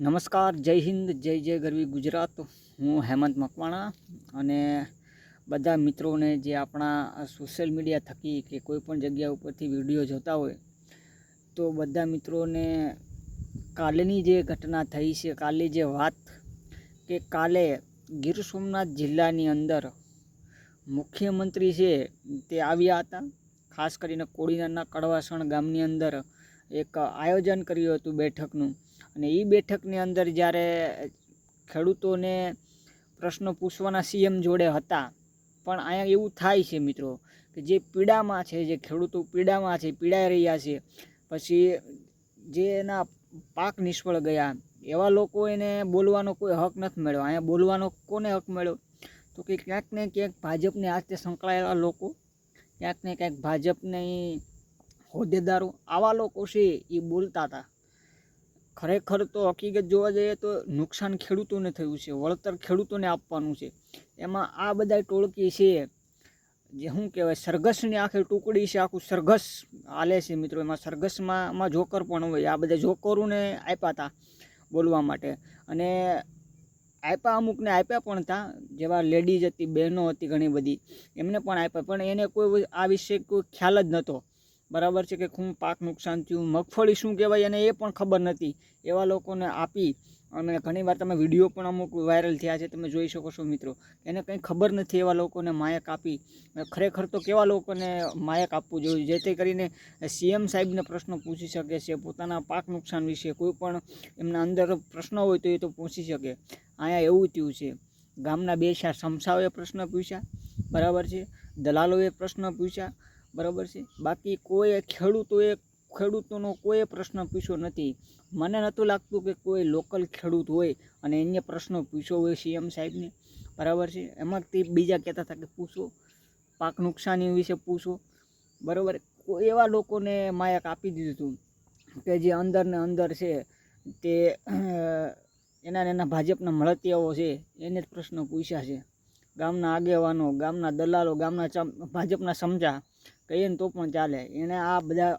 નમસ્કાર, જય હિન્દ, જય જય ગરવી ગુજરાત. હું હેમંત મકવાણા અને બધા મિત્રોને જે આપણા સોશિયલ મીડિયા થકી કે કોઈ પણ જગ્યા ઉપરથી વીડિયો જોતા હોય, તો બધા મિત્રોને કાલની જે ઘટના થઈ છે, કાલની જે વાત કે કાલે ગીર સોમનાથ જિલ્લાની અંદર મુખ્યમંત્રી છે તે આવ્યા હતા. ખાસ કરીને કોડીનારના કડવાસણ ગામની અંદર એક આયોજન કર્યું હતું બેઠકનું. અને એ બેઠકની અંદર જ્યારે ખેડૂતોને પ્રશ્નો પૂછવાના સીએમ જોડે હતા, પણ અહીંયા એવું થાય છે મિત્રો કે જે પીડામાં છે, જે ખેડૂતો પીડામાં છે, પીડાઈ રહ્યા છે, પછી જે એના પાક નિષ્ફળ ગયા, એવા લોકો એને બોલવાનો કોઈ હક નથી મળ્યો. અહીંયા બોલવાનો કોને હક મળ્યો? તો કે ક્યાંક ને ક્યાંક ભાજપને હાથે સંકળાયેલા લોકો, ક્યાંક ને ક્યાંક ભાજપની હોદ્દેદારો, આવા લોકો છે એ બોલતા હતા. ખરેખર તો હકીકત જોવા જઈએ તો નુકસાન ખેડૂતોને થયું છે, વળતર ખેડૂતોને આપવાનું છે. એમાં આ બધા ટોળકી છે જે શું કહેવાય, સરઘસની આખી ટુકડી છે, આખું સરઘસ હાલે છે મિત્રો. એમાં સરઘસમાં જોકર પણ હોય. આ બધા જોકરોને આપ્યા હતા બોલવા માટે. અને આપ્યા અમુકને આપ્યા પણ હતા જેવા લેડીઝ હતી, બહેનો હતી ઘણી બધી. એમને પણ આપ્યા. પણ એને કોઈ આ વિશે કોઈ ખ્યાલ જ નહોતો. બરાબર છે કે શું પાક નુકસાન થયું. મગફળી શું કહેવાય એને એ પણ ખબર નથી. એવા લોકોને આપી અને ઘણીવાર તમે વીડિયો પણ અમુક વાયરલ થયા છે, તમે જોઈ શકો છો મિત્રો. એને કંઈ ખબર નથી એવા લોકોને માયક આપી. ખરેખર તો કેવા લોકોને માયક આપવું જોઈએ? જેથી કરીને સીએમ સાહેબને પ્રશ્નો પૂછી શકે છે, પોતાના પાક નુકસાન વિશે કોઈ પણ એમના અંદર પ્રશ્ન હોય તો એ તો પૂછી શકે. અહીંયા એવું થયું છે. ગામના બે ચાર શમશાઓએ પ્રશ્ન પૂછ્યા. બરાબર છે? દલાલોએ પ્રશ્ન પૂછ્યા. બરાબર છે? બાકી કોઈ ખેડૂતોએ ખેડૂતોનો કોઈ પ્રશ્ન પૂછ્યો નથી. મને નહોતું લાગતું કે કોઈ લોકલ ખેડૂત હોય અને એને પ્રશ્ન પૂછ્યો હોય સીએમ સાહેબને. બરાબર છે? એમાંથી બીજા કહેતા હતા કે પૂછો. પાક નુકસાની વિશે પૂછો. બરાબર? કોઈ એવા લોકોને માયક આપી દીધું હતું કે જે અંદર ને અંદર છે તે એના એના ભાજપના મળતિયાઓ છે, એને જ પ્રશ્ન પૂછ્યા છે. ગામના આગેવાનો, ગામના દલાલો, ગામના ભાજપના સમજા કહીએ ને તો પણ ચાલે. એણે આ બધા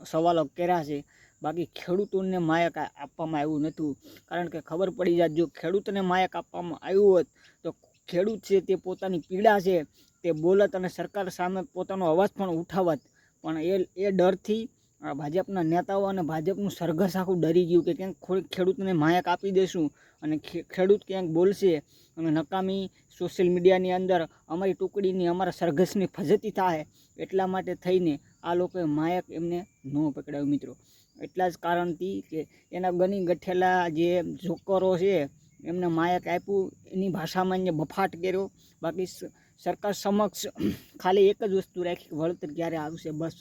સવાલો કર્યા છે. બાકી ખેડૂતોને માયક આપવામાં આવ્યું નહોતું. કારણ કે ખબર પડી જાય જો ખેડૂતને માયક આપવામાં આવ્યું હોત, તો ખેડૂત છે તે પોતાની પીડા છે, તે બોલત અને સરકાર સામે પોતાનો અવાજ પણ ઉઠાવત. પણ એ એ ડરથી ભાજપના નેતાઓ અને ભાજપનું સરઘસ આખું ડરી ગયું કે ક્યાંક ખેડૂતને માયક આપી દેશું. અને ખેડૂત ક્યાંક બોલશે અને નકામી સોશિયલ મીડિયાની અંદર અમારી ટુકડીની, અમારા સરઘસની ફજતી થાય એટલા માટે થઈને આ લોકોએ માયક એમને ન પકડાયું મિત્રો. એટલા જ કારણથી કે એના ગની ગઠેલા જે જોકરો છે, એમને માયક આપ્યું, એની ભાષામાં એને બફાટ કર્યો. બાકી સરકાર સમક્ષ ખાલી એક જ વસ્તુ રાખી વળતર ક્યારે આવશે? બસ.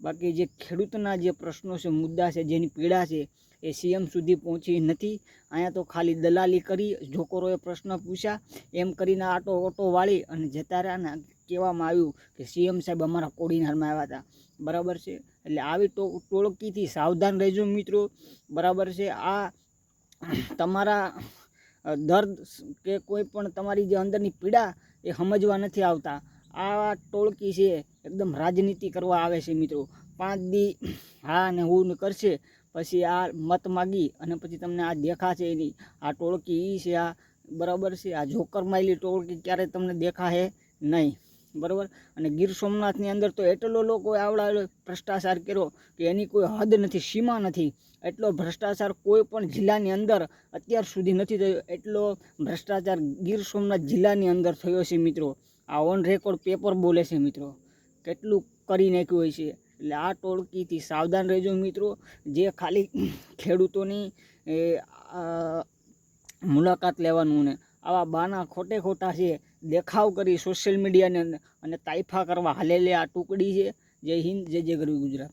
બાકી જે ખેડૂતના જે પ્રશ્નો છે, મુદ્દા છે, જેની પીડા છે, એ સીએમ સુધી પહોંચી નથી. અહીંયા તો ખાલી દલાલી કરી જોકરોએ પ્રશ્ન પૂછ્યા. એમ કરીને આટો ઓટો વાળી અને જતા રહ્યા કહેવામાં આવ્યું કે સીએમ સાહેબ અમારા કોડીનારમાં આવ્યા હતા. બરાબર છે? એટલે આવી ટો ટોળકીથી સાવધાન રહેજો મિત્રો. બરાબર છે? આ તમારા દર્દ કે કોઈ પણ તમારી જે અંદરની પીડા એ સમજવા નથી આવતા. આ ટોળકી છે એકદમ રાજનીતિ કરવા આવે છે મિત્રો. પાંચ દી હા ને હું ને કરશે, પછી આ મત માગી અને પછી તમને આ દેખાશે એની. આ ટોળકી એ છે, આ બરાબર છે, આ જોકર માયલી ટોળકી ક્યારે તમને દેખાશે નહીં. બરાબર? અને ગીર સોમનાથની અંદર તો એટલો લોકો આવડા ભ્રષ્ટાચાર કર્યો કે એની કોઈ હદ નથી, સીમા નથી. એટલો ભ્રષ્ટાચાર કોઈ પણ જિલ્લાની અંદર અત્યાર સુધી નથી થયો. એટલો ભ્રષ્ટાચાર ગીર સોમનાથ જિલ્લાની અંદર થયો છે મિત્રો. આ ઓન રેકોર્ડ પેપર બોલે છે મિત્રો. કેટલું કરી નાખ્યું હોય છે. એટલે આ ટોળકીથી સાવધાન રહેજો મિત્રો. જે ખાલી ખેડૂતોની મુલાકાત લેવાનું ને આવા બાના ખોટે ખોટા છે. દેખાવ કરી સોશિયલ મીડિયાની અંદર અને તાઇફા કરવા હાલેલી આ ટુકડી છે. જય હિન્દ, જય જય ગરવી ગુજરાત.